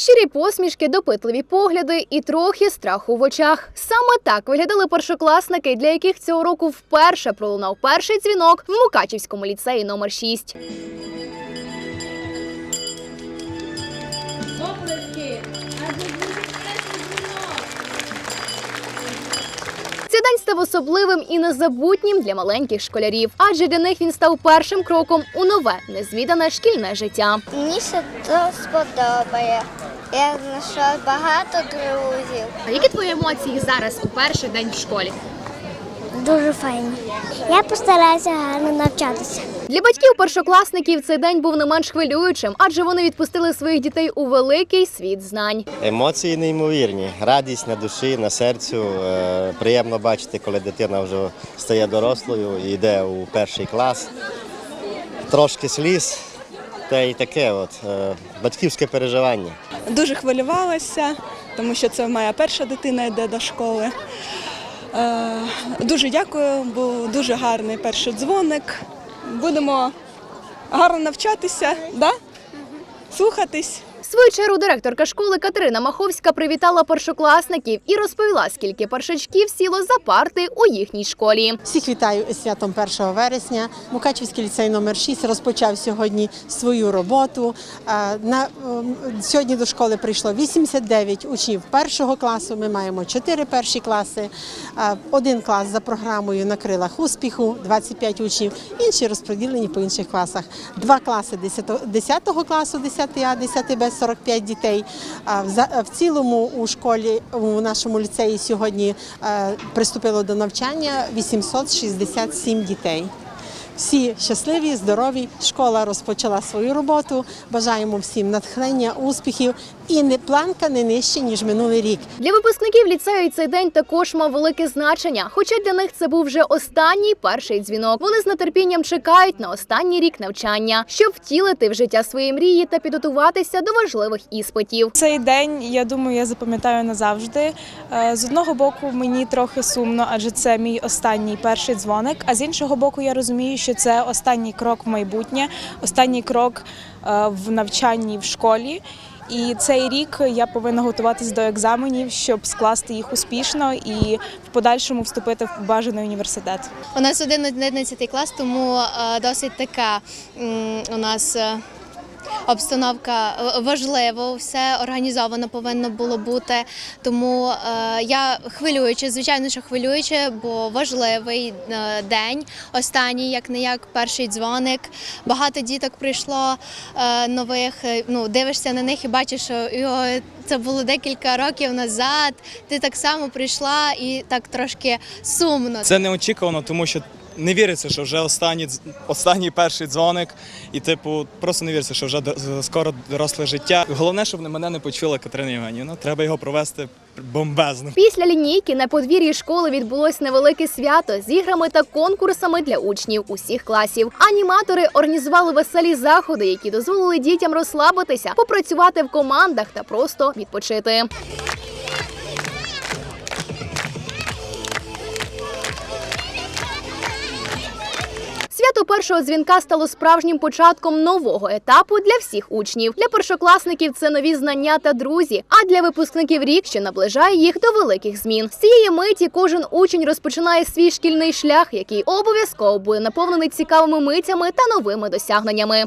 Щирі посмішки, допитливі погляди і трохи страху в очах. Саме так виглядали першокласники, для яких цього року вперше пролунав перший дзвінок в Мукачівському ліцеї номер 6. Оплески! Адже дуже перший дзвінок! Цей день став особливим і незабутнім для маленьких школярів, адже для них він став першим кроком у нове, незвідане шкільне життя. Мені то сподобає. Я знайшла багато друзів. А які твої емоції зараз у перший день в школі? Дуже файні. Я постараюся гарно навчатися. Для батьків першокласників цей день був не менш хвилюючим, адже вони відпустили своїх дітей у великий світ знань. Емоції неймовірні, радість на душі, на серцю. Е, Приємно бачити, коли дитина вже стає дорослою і йде у перший клас. Трошки сліз, та й таке от, е, батьківське переживання. Дуже хвилювалася, тому що це моя перша дитина йде до школи. Е, Дуже дякую, був дуже гарний перший дзвоник. Будемо гарно навчатися, да? слухатись. Свою чергу директорка школи Катерина Маховська привітала першокласників і розповіла, скільки першачків сіло за парти у їхній школі. Всіх вітаю із святом 1 вересня. Мукачівський ліцей номер 6 розпочав сьогодні свою роботу. Е, На, сьогодні до школи прийшло 89 учнів першого класу. Ми маємо 4 перші класи. Е, Один клас за програмою на крилах успіху, 25 учнів, інші розподілені по інших класах. Два класи 10, 10 класу, 10 А, 10 Б, 45 дітей. В цілому у школі у нашому ліцеї сьогодні е, приступило до навчання 867 дітей. Всі щасливі, здорові. Школа розпочала свою роботу. Бажаємо всім натхнення, успіхів і не планка не нижче ніж минулий рік. Для випускників ліцею цей день також мав велике значення, хоча для них це був вже останній перший дзвінок. Вони з нетерпінням чекають на останній рік навчання, щоб втілити в життя свої мрії та підготуватися до важливих іспитів. Цей день, я думаю, я запам'ятаю назавжди. Е, З одного боку, мені трохи сумно, адже це мій останній перший дзвоник. А з іншого боку, я розумію, що це останній крок в майбутнє, останній крок е, в навчанні в школі. І цей рік я повинна готуватись до екзаменів, щоб скласти їх успішно і в подальшому вступити в бажаний університет. У нас 11 клас, тому е, досить така у нас. Обстановка е, важливо, все організовано повинно було бути. Тому е, я хвилюючи, звичайно, що хвилююче, бо важливий е, день. Останній, як не як перший дзвоник. Багато діток прийшло нових. Ну дивишся на них і бачиш, що його це було декілька років назад. Ти так само прийшла і так трошки сумно. Це неочікувано, тому що не віриться, що вже останній, останній перший дзвоник, і типу просто не віриться, що вже скоро доросле життя. Головне, щоб мене не почула Катерина Євгенівна. Треба його провести бомбезно. Після лінійки на подвір'ї школи відбулось невелике свято з іграми та конкурсами для учнів усіх класів. Аніматори організували веселі заходи, які дозволили дітям розслабитися, попрацювати в командах та просто відпочити. Першого дзвінка стало справжнім початком нового етапу для всіх учнів. Для першокласників це нові знання та друзі. А для випускників рік, що наближає їх до великих змін. З цієї миті кожен учень розпочинає свій шкільний шлях, який обов'язково буде наповнений цікавими митями та новими досягненнями.